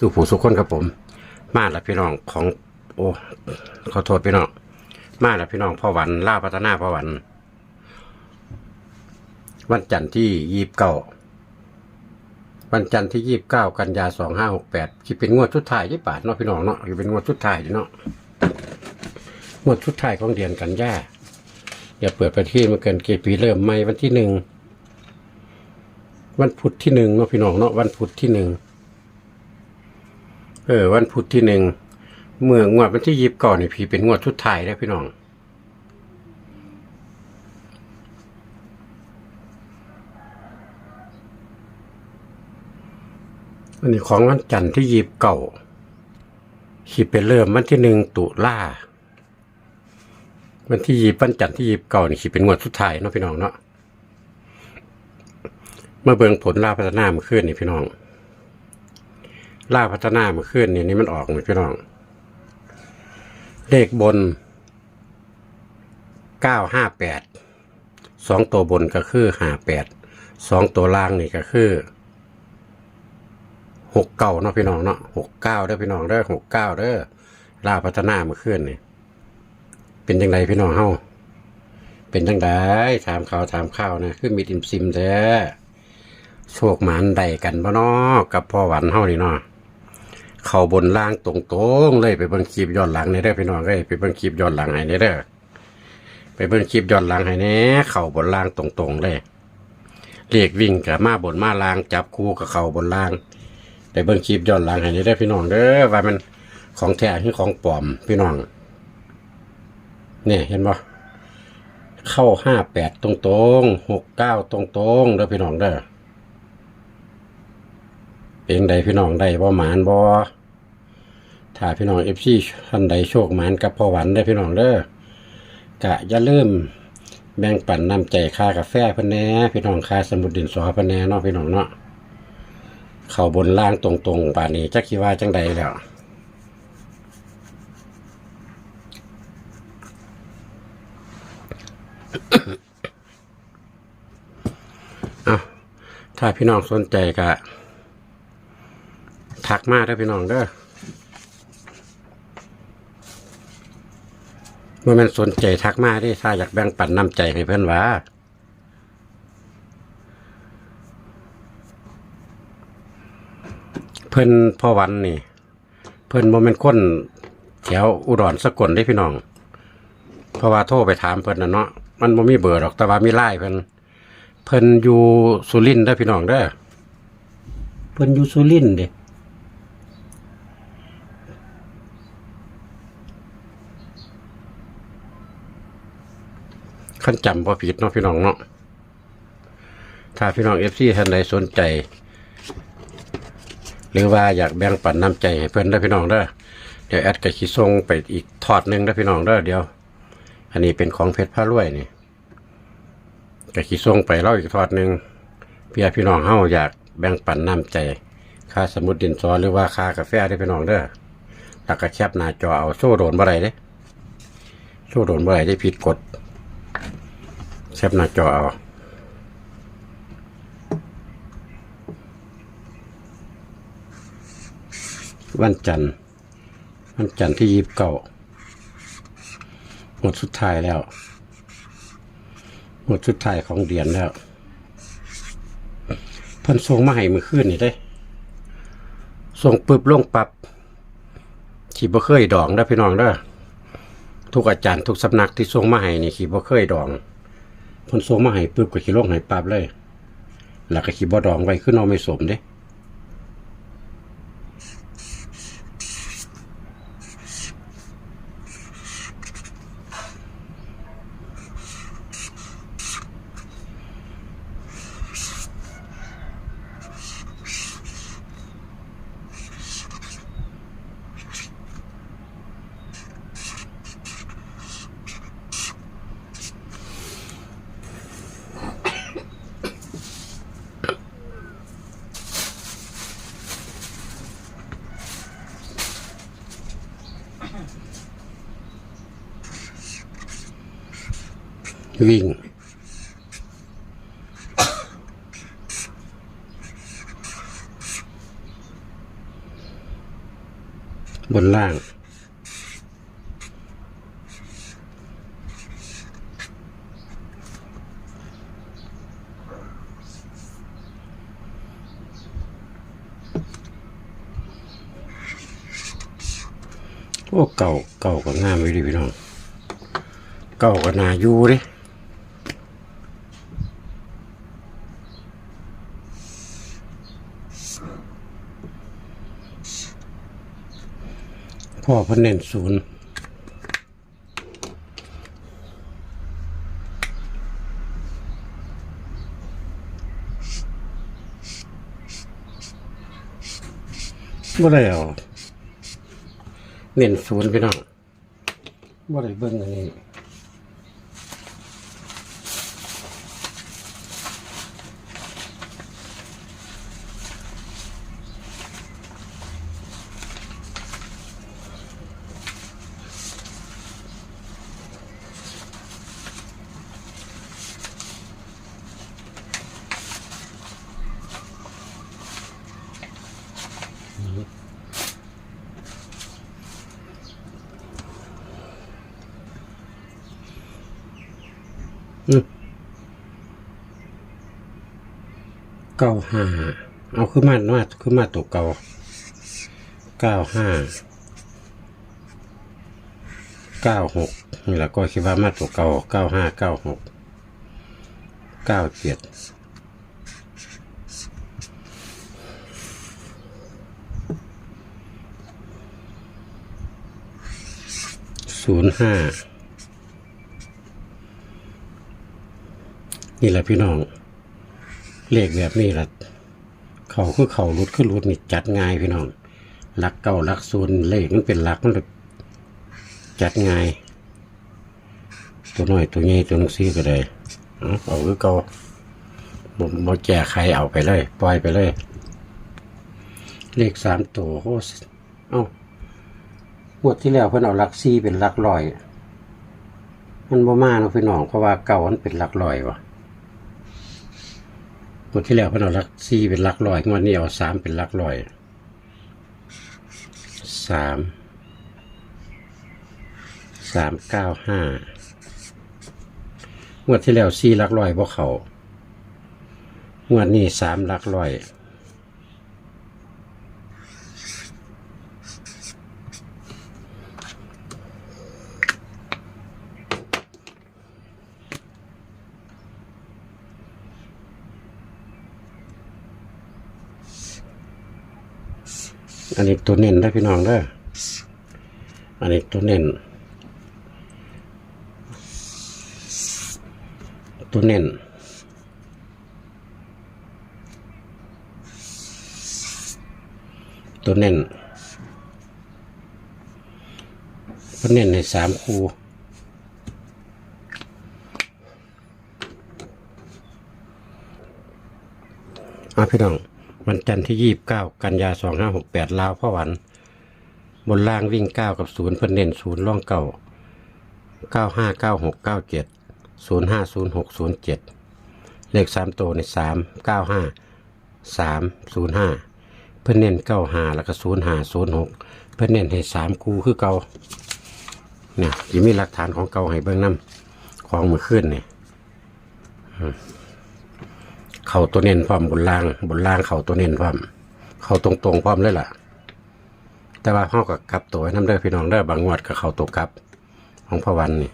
สู่ผู้สุขคนครับผม มาแล้วพี่น้องของโอ้ขอโทษพี่น้อง มาแล้วพี่น้องพ่อหวันล่าพัฒนาพ่อหวัน วันจันทร์ที่ยี่สิบเก้าวันจันทร์ที่ยี่สิบเก้ากันยาสองห้าหกแปดที่เป็นงวดชุดท้ายที่ป่าทเนาะพี่น้องเนาะที่เป็นงวดชุดท้ายเนาะงวดชุดท้ายของเดือนกันยาอย่าเปิดประเทศมาเกินเกปีเริ่มไม่วันที่หนึ่งวันพุธที่หนึ่งเนาะพี่น้องเนาะวันพุธที่หนึ่ง เออ วันพุธที่หนึ่งเมื่องวดวันที่ยิบก่อนนี่พี่เป็นงวดชุดไทายนะพี่น้อง อันนี้ของวันจันทร์ที่ยิบเก่าขีเป็นเริ่มวันที่หนึ่งตุลาวันที่ยิบวันจันทร์ที่ยิบเก่านี่ขีเป็นงวดสุดท้ายเนาะพี่น้องเนาะเมื่อเบิงผลลาพัฒนาเมื่อคืนนี่พี่น้อง ล่าพัฒนามาขึ้นนี่นี่มันออกไหมพี่น้อง เลขบนเก้าห้าแปดสองตัวบนก็คือห้าแปดสองตัวล่างนี่ก็คือหกเก้าเนาะพี่น้องเนาะหกเก้าเด้อพี่น้องเด้อหกเก้าเด้อล่าพัฒนามาขึ้นนี่เป็นยังไงพี่น้องเฮาเป็นยังไงถามข่าวถามข้าวนะคือมีดิมซิมแท้โชคหมานใดกันบ่นาะกับพ่อหวันเฮานี่เนาะ เข้าบนล่างตรงๆเลยไปเบิ่งคลิปย้อนหลังในเด้อพี่น้องเอ้ยไปเบิ่งคลิปย้อนหลังให้ในเด้อไปเบิ่งคลิปย้อนหลังให้แน่เข้าบนล่างตรงๆเลยเรียกวิ่งกับมาบนมาล่างจับคู่กับเข้าบนล่างไปเบิ่งคลิปย้อนหลังให้ในเด้อพี่น้องเด้อว่ามันของแท้หรือของปลอมพี่น้องเนี่ยเห็นบ่เข้าห้าแปดตรงๆหกเก้าตรงๆเด้อพี่น้องเด้อ เป็นใดพี่น้องได้บ่หมานบ่ถ้าพี่น้องเอฟซีท่านใดโชคหมานกับพ่อหวันได้พี่น้องเด้อกะอย่าลืมแบ่งปันน้ำใจค่ากาแฟพิ่นแหน่พี่น้องค่าสมุดดินสอพิ่นแหน่เนาะพี่น้องเนาะเข้าบนล่างตรงๆป่านนี้จักคิดว่าจังใดแล้วเอาถ้าพี่น้องสนใจกะ ทักมาได้พี่น้องเด้อเมื่อมันสนใจทักมาดิถ้าอยากแบ่งปันน้ำใจให้เพื่อนว่าเพิ่อนพ่อวันนี่ เพิ่อนบ่แม่นคนแถวอุดรสกลได้พี่น้อง เพราะว่าโทรไปถามเพิ่อนนะเนาะมันบ่มีเบอร์หรอกแต่ว่ามีไลน์เพิ่อนเพิ่อนอยู่สุรินทร์เด้พี่น้องเด้อเพิ่อนอยู่สุรินทร์เด้ ขั้นจำพอผิดเนาะพี่น้องเนาะถ้าพี่น้องเอฟซีท่านใดสนใจ หรือว่าอยากแบ่งปันน้ำใจให้เพื่อนได้พี่น้องเด้อเดี๋ยวแอดกับขีส่งไปอีกทอดหนึ่งได้พี่น้องเด้อเดี๋ยว อันนี้เป็นของเพชรพารวยนี่กับขีส่งไปเล่าอีกทอดหนึ่งเพื่อพี่น้องเฮาอยากแบ่งปันน้ำใจ ค่าสมุดดินซอหรือว่าค่ากาแฟได้พี่น้องเด้อแล้วก็แคปหน้าจอเอาโซ่โดนบ่ไรเด้โซ่โดนบ่ไรได้ผิดกฎ ปหน้าจอเอาวันจันทร์วันจันทร์ที่ยีบเก้าหมดสุดท้ายแล้ว หมดสุดท้ายของเดือนแล้วพิ่นส่งมาให้มือขึ้นนี่ได้ส่งปึ๊บลงปับขี่บ่เคยดองได้พี่น้องเด้อทุกอาจารย์ทุกสำนักที่ส่งมาให้นี่ขี่บ่เคยดอง เพ่นส่งมาให้ปุ๊บก็ขี้ลงให้ปั๊บเลย แล้วก็ขี้บ่ดองไว้คือนเอาไม่สมเด้ วิ่ง บนล่าง โอ้ เก่า เก่าก็งามไว้ดิพี่น้อง เก่าก็นาอยู่เดิ พ่อพันเน่นศูนย์บ่ได้เอาเน้นศูนย์พี่น้องบ่ได้เบิ่งอันนี้ ก้าห้าเอาขึ้นมามาขึ้นมาตัวเก่าเก้าห้าเก้าหกนี่แหละก็คิดว่ามาตัวเก่าเก้าห้าเก้าหกเก้าเจ็ดศูนย์ห้านี่แหละพี่น้อง เลขแบบนี้ละเขาคือเขารุดขึ้นรุดนี่จัดง่ายพี่น้องหลักเก่าหลักศูนย์เลขมันเป็นหลักมันแบบจัดง่าย ตัวน้อยตัวใหญ่ตัวนังซีก็ได้เอาเอาคือเก่าบ่บ่แก่ใครเอาไปเลย ปล่อยไปเลย เลขสามตัวโอ้เอ้างวดที่แล้วเพิ่นเอาหลักซีเป็นหลักร้อย มันบ่มาเนาะพี่น้องเพราะว่าเก่ามันเป็นหลักร้อยวะ งวดที่แล้วเพิ่นเอาหลักสี่เป็นหลักร้อยงวดนี้เอาสามเป็นหลักร้อยสามสามเก้าห้างวดที่แล้วสี่หลักร้อยบ่เขางวดนี้สามหลักร้อย อันนี้ตัวเน้นได้พี่น้องเด้ออันนี้ตัวเน้น ตัวเน้นตัวเน้นตัวเน้นในสามคูอะพี่น้อง วันจันทร์ที่ยี่บเก้ากันยาสองห้าหกแปดลาวพ่อหวัน บนล่างวิ่งเก้ากับศูนย์เพิ่นเน้นศูนย์ร่องเก่าเก้าห้าเก้าหกเก้าเจ็ดศูนย์ห้าศูนย์หกศูนย์เจ็ดเลขสามตัวในสามเก้าห้าสามศูนย์ห้าเพิ่นเน้นเก้าห้าแล้วก็ศูนย์ห้าศูนย์หกเพิ่นเน้นให้สามคูคือเก่าเนี่ยยังมีหลักฐานของเก่าให้เบิ่งน้ำของมือขึ้นเนี่ย เขาตัวเน้นพร้อมบนล่าง บนล่างเขาตัวเน้นพร้อมเขาตรงๆพร้อมเลยล่ะ แต่ว่าห้อกับกลับตัวไว้น้ำเด้อพี่น้องเด้บางงวดกับเขาตัวกลับ ของพระวันนี่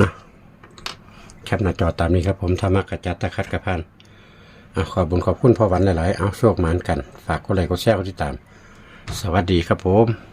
นะแคปหน้าจอตามนี้ครับผมธรรมะกระจัดตะคัดกระพันอขอบุญขอบคุณพ่อวันหลาย ๆ เอาโชคหมานกัน ฝากกดไลค์กดแชร์กดติดตาม สวัสดีครับผม